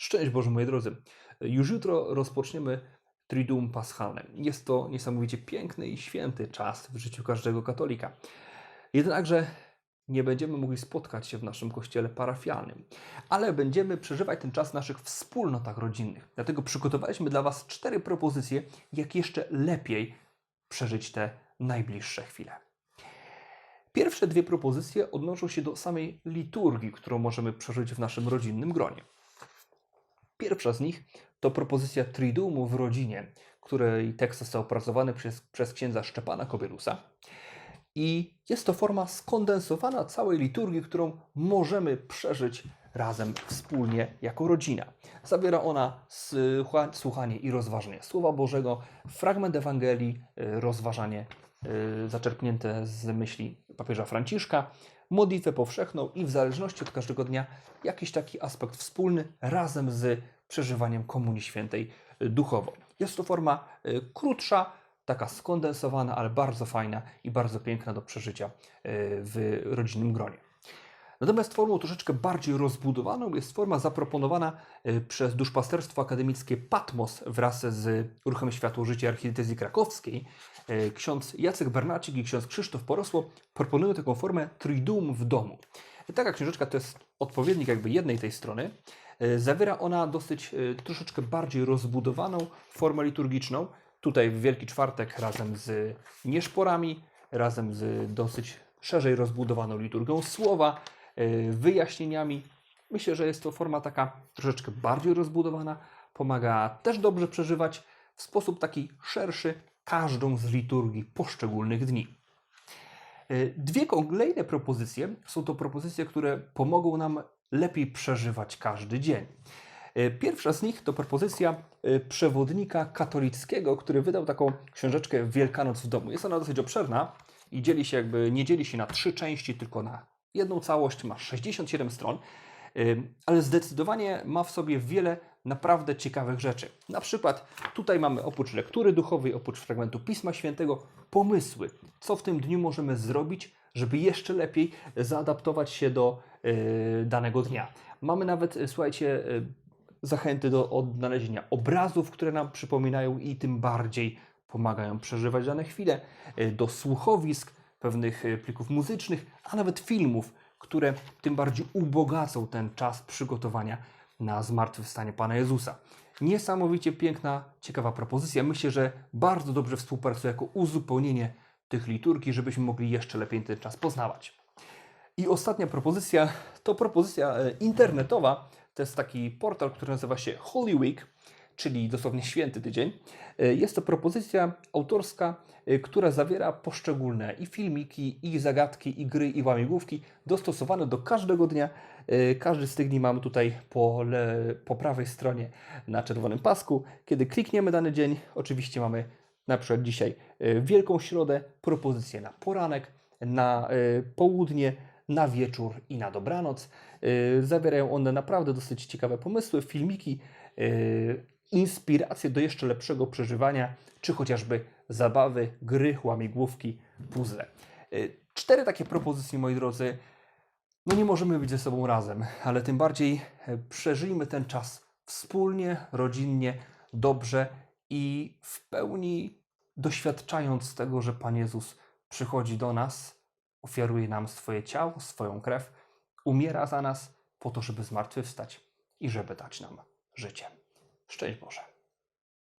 Szczęść Boże, moi drodzy. Już jutro rozpoczniemy Triduum Paschalne. Jest to niesamowicie piękny i święty czas w życiu każdego katolika. Jednakże nie będziemy mogli spotkać się w naszym kościele parafialnym, ale będziemy przeżywać ten czas w naszych wspólnotach rodzinnych. Dlatego przygotowaliśmy dla Was cztery propozycje, jak jeszcze lepiej przeżyć te najbliższe chwile. Pierwsze dwie propozycje odnoszą się do samej liturgii, którą możemy przeżyć w naszym rodzinnym gronie. Pierwsza z nich to propozycja Triduumu w rodzinie, której tekst został opracowany przez, przez księdza Szczepana Kobielusa. I jest to forma skondensowana całej liturgii, którą możemy przeżyć razem, wspólnie, jako rodzina. Zawiera ona słucha- słuchanie i rozważanie Słowa Bożego, fragment Ewangelii, y, rozważanie y, zaczerpnięte z myśli papieża Franciszka, modlitwę powszechną i w zależności od każdego dnia jakiś taki aspekt wspólny razem z przeżywaniem Komunii Świętej y, duchowo. Jest to forma krótsza, taka skondensowana, ale bardzo fajna i bardzo piękna do przeżycia w rodzinnym gronie. Natomiast formą troszeczkę bardziej rozbudowaną jest forma zaproponowana y, przez duszpasterstwo akademickie Patmos wraz z Ruchem Światło Życia Archidiecezji Krakowskiej. Y, Ksiądz Jacek Bernacik i ksiądz Krzysztof Porosło proponują taką formę Triduum w domu. Taka książeczka to jest odpowiednik jakby jednej tej strony. Y, Zawiera ona dosyć troszeczkę bardziej rozbudowaną formę liturgiczną. Tutaj w Wielki Czwartek razem z nieszporami, razem z dosyć szerzej rozbudowaną liturgią słowa, wyjaśnieniami. Myślę, że jest to forma taka troszeczkę bardziej rozbudowana. Pomaga też dobrze przeżywać w sposób taki szerszy każdą z liturgii poszczególnych dni. Y, Dwie kolejne propozycje są to propozycje, które pomogą nam lepiej przeżywać każdy dzień. Y, Pierwsza z nich to propozycja przewodnika katolickiego, który wydał taką książeczkę Wielkanoc w domu. Jest ona dosyć obszerna i dzieli się jakby, nie dzieli się na trzy części, tylko na jedną całość. Ma 67 stron, ale zdecydowanie ma w sobie wiele naprawdę ciekawych rzeczy. Na przykład tutaj mamy oprócz lektury duchowej, oprócz fragmentu Pisma Świętego, pomysły, co w tym dniu możemy zrobić, żeby jeszcze lepiej zaadaptować się do y, danego dnia. Mamy nawet, y, słuchajcie, y, zachęty do odnalezienia obrazów, które nam przypominają i tym bardziej pomagają przeżywać dane chwile, do słuchowisk, pewnych y, plików muzycznych, a nawet filmów, które tym bardziej ubogacą ten czas przygotowania na zmartwychwstanie Pana Jezusa. Niesamowicie piękna, ciekawa propozycja. Myślę, że bardzo dobrze współpracuje jako uzupełnienie tych liturgii, żebyśmy mogli jeszcze lepiej ten czas poznawać. I ostatnia propozycja to propozycja e, internetowa. To jest taki portal, który nazywa się Holy Week, czyli dosłownie święty tydzień. E, Jest to propozycja autorska, e, która zawiera poszczególne i filmiki, i zagadki, i gry, i łamigłówki dostosowane do każdego dnia. E, Każdy z tych dni mamy tutaj po, le, po prawej stronie na czerwonym pasku. Kiedy klikniemy dany dzień, oczywiście mamy na przykład dzisiaj Wielką Środę, propozycje na poranek, na południe, na wieczór i na dobranoc. Zawierają one naprawdę dosyć ciekawe pomysły, filmiki, inspiracje do jeszcze lepszego przeżywania, czy chociażby zabawy, gry, łamigłówki, puzzle. E, Cztery takie propozycje, moi drodzy. No nie możemy być ze sobą razem, ale tym bardziej e, przeżyjmy ten czas wspólnie, rodzinnie, dobrze i w pełni doświadczając tego, że Pan Jezus przychodzi do nas, ofiaruje nam swoje ciało, swoją krew, umiera za nas po to, żeby zmartwychwstać i żeby dać nam życie. Szczęść Boże.